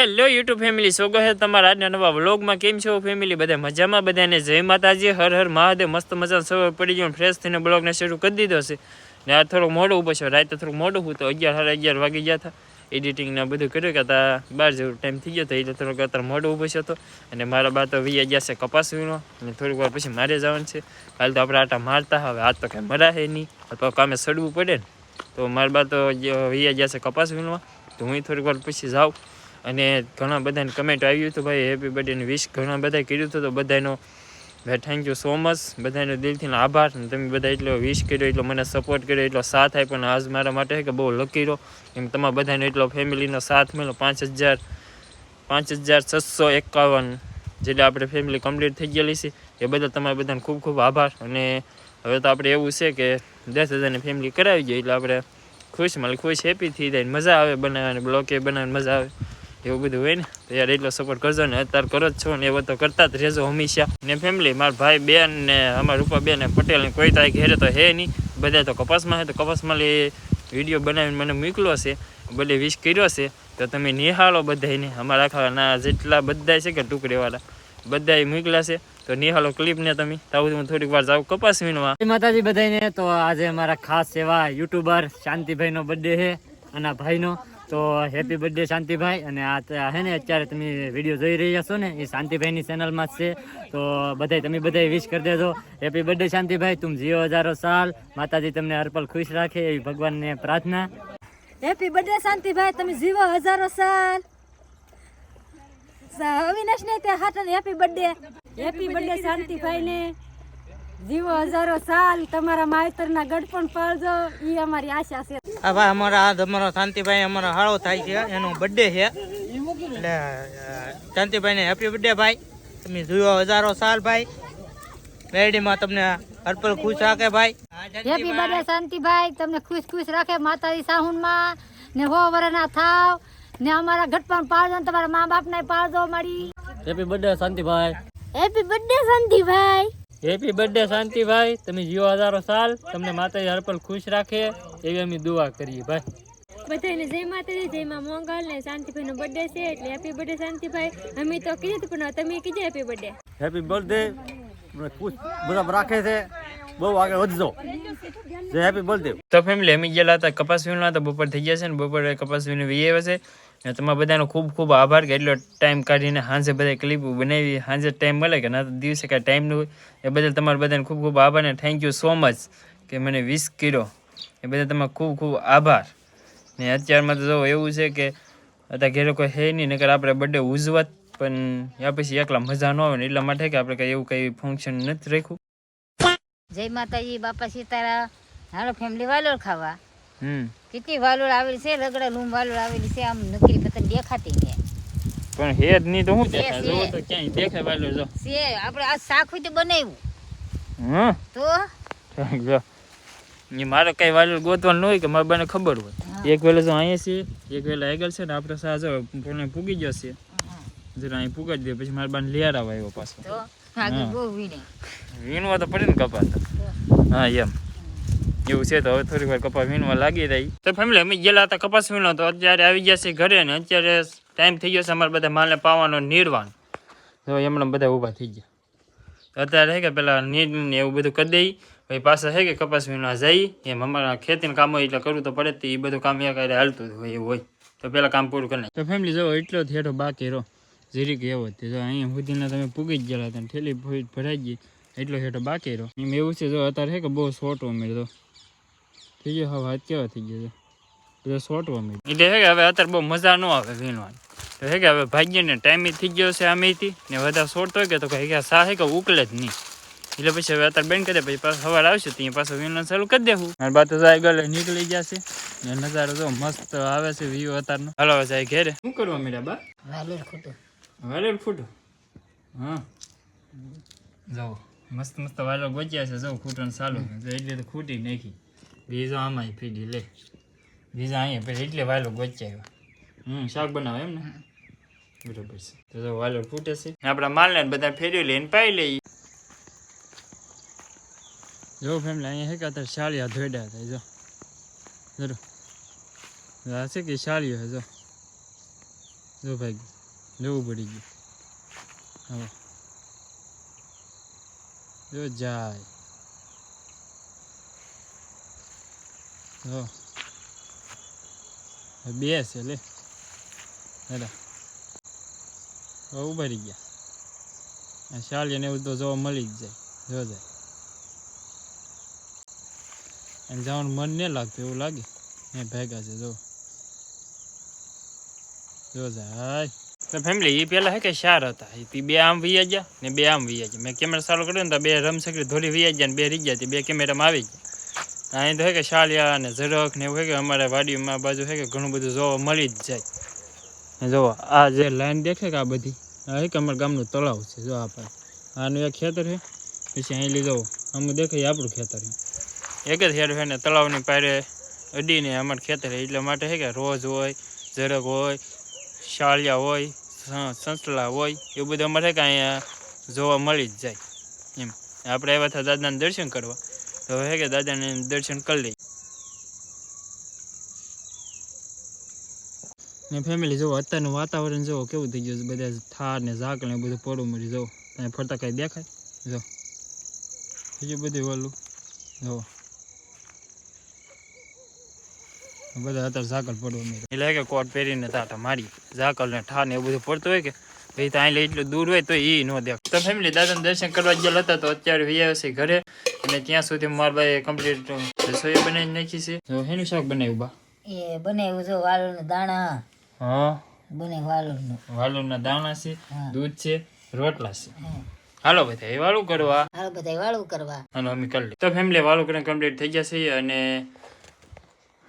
Hello YouTube family, સ્વાગત છે તમારા આજના નવા વ્લોગમાં. કેમ છો ફેમિલી? બધા મજામાં? બધાને જય માતાજી. હર હર મહાદેવ. મસ્ત મજા સવાર પડી ગયો ફ્રેશ થઈને બ્લોગને શરૂ કરી દીધો છે. ને આ થોડું મોડું ઊભો છે. રાતે થોડું મોડું હતું તો અગિયાર સાડા અગિયાર વાગી ગયા હતા. એડિટિંગ ને બધું કર્યું કે તા બાર જેવું ટાઈમ થઈ ગયો હતો એટલે થોડોક અત્યારે મોડું ઊભો હતો અને મારા બા તો વી ગયા છે કપાસ વીણો અને થોડીક વાર પછી મારે જવાનું છે. હાલ તો આપણે આટા મારતા હવે. આ તો કાંઈ મરાશે નહીં. અથવા કામે સડવું પડે ને. તો મારા બા તો વી ગયા છે કપાસ વીણવા તો હું થોડીક વાર પછી જાઉં. અને ઘણા બધાને કમેન્ટ આવ્યું હતું, ભાઈ હેપી બર્થડેનું વિશ ઘણા બધાએ કર્યું હતું, તો બધાનો, ભાઈ થેન્ક યુ સો મચ બધાનો દિલથી આભાર. તમે બધા એટલો વિશ કર્યો, એટલો મને સપોર્ટ કર્યો, એટલો સાથ આપ્યો. અને આજ મારા માટે કે બહુ લકી રહો. એમ તમારા બધાને એટલો ફેમિલીનો સાથ મળ્યો. પાંચ હજાર પાંચ હજાર છસો એકાવન જેટલે આપણે ફેમિલી કમ્પ્લીટ થઈ ગયેલી છે. એ બદલ તમારા બધાને ખૂબ ખૂબ આભાર. અને હવે તો આપણે એવું છે કે દસ હજારની ફેમિલી કરાવી જોઈએ, એટલે આપણે ખુશ મળી ખુશ હેપી થઈ જાય મજા આવે બનાવવાની બ્લોકે બનાવવાની મજા આવે. એવું બધું હોય ને? તો યાર એટલો સપોર્ટ કરજો ને. અત્યારે કરો જ છો ને એવો તો કરતા જ રહેજો હંમેશા. ને ફેમિલી મારા ભાઈ, બેન ને અમારા રૂપા બેન ને પટેલ ને કોઈ તારીખ ઘેરે તો હે નહીં. બધા તો કપાસમાં હે, તો કપાસમાં વીડિયો બનાવીને મને મોકલો છે. બધે વિશ કર્યો છે, તો તમે નિહાળો બધાને અમારા આખા ના જેટલા બધા છે કે ટુકડીવાળા. બધા મોકલ્યા છે, તો નિહાળો ક્લિપને તમે. તાવું હું થોડીક વાર જાઉં કપાસ વીણવા. માતાજી બધાને તો આજે અમારા ખાસ એવા યુટ્યુબર શાંતિભાઈનો બર્થડે છે અને ભાઈનો. તો હેપી બર્થડે શાંતિભાઈ. અને આ હે ને, અત્યારે તમે વીડિયો જોઈ રહ્યા છો ને, એ શાંતિભાઈની ચેનલમાં જ છે. તો બધાય, તમે બધાય વિશ કરી દેજો. હેપી બર્થડે શાંતિભાઈ તું જીઓ હજારો સાલ. માતાજી તમને હરપલ ખુશ રાખે એવી ભગવાનને પ્રાર્થના. હેપી બર્થડે શાંતિભાઈ, તમે જીવો હજારો સાલ. અવિનાશ ને તે હાટન happy birthday. Happy birthday Shantibhai ને જીવો હજારો સાલ. તમારા માવતરના ગઢ પણ પાળજો. ઈ અમારી આશા છે. આ ભાઈ અમારા આ અમારો શાંતિભાઈ અમારો હાળો થાય છે એનો બર્થડે છે. એટલે શાંતિભાઈને હેપી બર્થડે ભાઈ. તમે જોયો હજારો સાલ ભાઈ. મેરડીમાં તમને હરપલ ખુશ રાખે ભાઈ. Happy birthday Shantibhai. તમને ખુશ ખુશ રાખે માતાજી સાહુનમાં. ને હો વરના થાવ. ને અમારા ઘટપાન પાળજો ને તમારા મા બાપને પાળજો મારી happy birthday Shantibhai. Happy birthday Shantibhai. Happy birthday Shantibhai તમે જીવો હજારો સાલ. તમને માતાજી હરપલ ખુશ રાખે. એવી અમે દુઆ કરીએ ભાઈ. બધાને જય માતાજી જય માં મોંગલ ને શાંતિભાઈ નો બર્થડે છે એટલે હેપી બર્થડે શાંતિભાઈ. અમે તો કીધું પણ તમે કીધું હેપી બર્થડે હેપી બર્થડે ખુશ બધા રાખે છે. બહુ આગળ વધજો. જય હેપી બર્થડે તો ફેમિલી અમે ગયેલા હતા કપાસ વીણવા તો બપોર થઈ ગયા છે ને બપોરે કપાસ વીણે વી આવ્યા છે. અને તમારા બધાનો ખૂબ ખૂબ આભાર કે એટલો ટાઈમ કાઢીને સાંજે બધા ક્લિપ બનાવી સાંજે ટાઈમ મળે કે ના તો દિવસે કાંઈ ટાઈમ ન હોય, એ બદલ તમારા બધાને ખૂબ ખૂબ આભાર ને થેન્ક યુ સો મચ કે મને વિશ કર્યો. એ બધા તમારો ખૂબ ખૂબ આભાર. ને અત્યારમાં તો જો એવું છે કે અત્યારે ઘેરે કોઈ હે નહીં, નકર આપણે બર્થડે ઉજવત, પણ યા પછી એકલા મજા ન આવે ને એટલા માટે કે આપણે કંઈ એવું કંઈ ફંક્શન નથી રાખ્યું. જય માતાજી, બાપા સીતારા હાલો ફેમિલી વાલો ખાવા. કેટલી વાલોળ આવેલી છે રગડા લૂમ વાલોળ આવેલી છે આમ નકરી પતંગ દેખાતી ને પણ હેડની તો હું દેખાય? જો તો ક્યાંય દેખાય વાલો જો. છે આપણે આ સાખવી તો બનાવ્યું. હમ. તો? જો. એ મારે કઈ વાલોળ ગોતવાનું હોય કે મારા બાને ખબર હોય. એક વેલો જો અહીંયા છે એક વેલો આગળ છે ને આપણે સાજો ફોને પૂગી ગયો છે. જરા અહીં પૂગાડી દે પછી મારા બાને લેર આવે આવ્યો પાછો. તો? આગળ બહુ વીણે. વીણવા તો પડે ને કપાતા હા એમ. એવું છે તો હવે થોડીક વાર કપાસ વીણવા લાગી રહી. તો ફેમિલી અમે ગયેલા હતા કપાસ વીણો તો અત્યારે આવી ગયા છે ઘરે ને અત્યારે ટાઈમ થઈ ગયો છે અમારે બધા માલને પાવાનો નિર્વાણ તો એમણે બધા ઊભા થઈ ગયા. અત્યારે હે કે પેલા નીર એવું બધું કરી દઈ, પછી પાછા હે કે કપાસ વીણવા જઈ, એમ અમારા ખેતીનું કામ હોય એટલે કરવું તો પડે તે, એ બધું કામ એક હાલતું હોય એવું હોય. તો પેલા કામ પૂરું કરી તો ફેમિલી જો એટલો થેઠો બાકી રહો જીરીક એવો તે જો અહીંયા સુધીના તમે પૂગી જ ગયેલા હતા ઠેલી ભરાઈ ગઈ, એટલો હેઠો બાકી રહો એમ એવું છે, જો અત્યારે હે કે બહુ શોર્ટ ઉમેર દો થઈ ગયો હવે હાથ કેવા થઈ ગયો છે. બધો શોર્ટ ઉમેર એટલે હે કે હવે અત્યારે બહુ મજા ન આવે વીણવાની તો હે કે હવે ભાગ્યને ટાઈમે થઈ ગયો છે આમેથી ને બધા શોર્ટ હોય કે તો કહે કે સા હે કે ઉકલે જ નહીં. એટલે પછી હવે અત્યારે બેન કરી દે પછી પાછું સવાર આવશે ત્યાં પાછું વીણવાનું ચાલુ કરી દેવું. મારી બાત જાય ગલે નીકળી જશે ને નજારો જો મસ્ત આવે છે વ્યૂ અત્યારનો. હાલો હવે જાય ઘેરે. શું કરવા મેળા બા? વાલેર ખોટું વાલેર ફૂટો? હા. જાઓ મસ્ત મસ્ત વાલો ગોચ્યા છે જો ખૂટવાનું ચાલુ. છે. એટલે તો ખૂટી નાખી. બીજો આમાં ફીડી લે બીજા અહીંયા પછી એટલે વાલો ગોચ્યા હમ શાક બનાવે એમ ને બરોબર છે. તો જો વાલો ફૂટે છે. આપણા માલને બધા ફેરવી લઈને પાઈ લઈએ. જો ફેમિલી અહીંયા હે કે અત્યારે શાળિયા ધોડ્યા હતા જો. જરૂર આ છે કે શાળિયો છે જો. જો ભાઈ જોવું પડી ગયું. હવે જો જાય. જો બે છે, લે. હેડા. હવે ઉભારી ગયા. શાલી ને એવું તો જોવા મળી જ જાય. જો જાય. અને જવાનું મન નહીં લાગતું એવું લાગે. એ ભેગા છે જો જો જાય. તો ફેમિલી એ પેલા હે કે શાર હતા? એ બે આમ વૈયા ગયા ને બે આમ વૈયા ગયા. મેં કેમેરા ચાલુ કર્યો ને તો બે રમસકડી ધોરી વૈયા ગયા ને બે રહી ગયા તે. બે કેમેરામાં આવી ગયા. અહીં તો હે કે શાળિયા ને ઝરખ ને એવું હે કે અમારા વાડીમાં બાજુ હે કે ઘણું બધું જોવા મળી જ જાય. ને જો આ જે લાઈન દેખે કે આ બધી, આ હે કે અમારા ગામનું તળાવ છે, જો આ આનું એક ખેતર છે પછી અહીં લીધો આમ દેખાય આપણું ખેતર એક જ હેડ છે ને તળાવની પારે અડીને અમારું ખેતર એટલે માટે હે કે રોજ હોય ઝરક હોય શાળિયા હોય સંસલા હોય, એવું બધું અમારે કે અહીંયા જોવા મળી જ જાય. એમ. આપણે આવ્યા હતા દાદાને દર્શન કરવા. તો હે કે દાદાને દર્શન કરી લઈએ. ને ફેમિલી જુઓ, અત્યારનું વાતાવરણ જુઓ, કેવું થઈ ગયું બધા થાર ને ઝાકળ ને બધું પડું મળી જુઓ. ત્યાં ફરતા કાંઈ દેખાય? જો બીજું બધું વાલું જુઓ. બધા અત્યારે ઝાકળ પડવા મળી એટલે કે કોટ પહેરીને તાટા મારી. ઝાકળ ને ઠા ને એવું બધું પડતું હોય કે, ભાઈ ત્યાં એટલું દૂર હોય તો એ ન દેખ તો ફેમિલી દાદાને દર્શન કરવા ગયેલા હતા, તો અત્યારે વ્યા ઘરે. અને ત્યાં સુધી મારા ભાઈ કમ્પ્લીટ રસોઈ બનાવી નાખી છે. તો એનું શાક બનાવ્યું બા? એ બનાવ્યું જો વાલોના દાણા. હા. બને વાલોનું. વાલુના દાણા છે દૂધ છે રોટલા છે. હાલો બધા વાળું કરવા. હાલો બધા વાળું કરવા. અને અમે કરી તો ફેમિલી વાળું કરીને કમ્પ્લીટ થઈ ગયા છે અને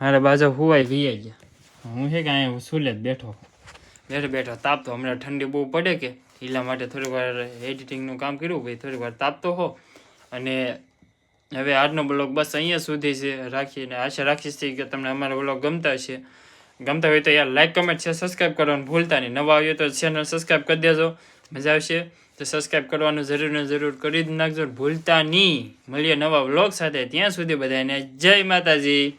મારા બાજુ હુવાઈ વી ગયા. હું છે કે અહીંયા સુલે જ બેઠો. બેઠો બેઠો તાપ તો હમણાં ઠંડી બહુ પડે કે એટલા માટે થોડીક વાર એડિટિંગનું કામ કર્યું ભાઈ થોડીક વાર તાપતો હો. અને હવે આજનો બ્લોગ બસ અહીંયા સુધી છે. રાખીને આશા રાખીશ કે તમને અમારો બ્લોગ ગમતા હશે. ગમતા હોય તો યાર લાઈક કમેન્ટ છે સબસ્ક્રાઈબ કરવાનું ભૂલતા નહીં. નવા આવ્યો તો ચેનલ સબસ્ક્રાઈબ કરી દેજો. મજા આવશે. તો સબસ્ક્રાઈબ કરવાનું જરૂર ને જરૂર કરી જ નાખજો. ભૂલતા નહીં. મળીએ નવા બ્લોગ સાથે. ત્યાં સુધી બધાને જય માતાજી.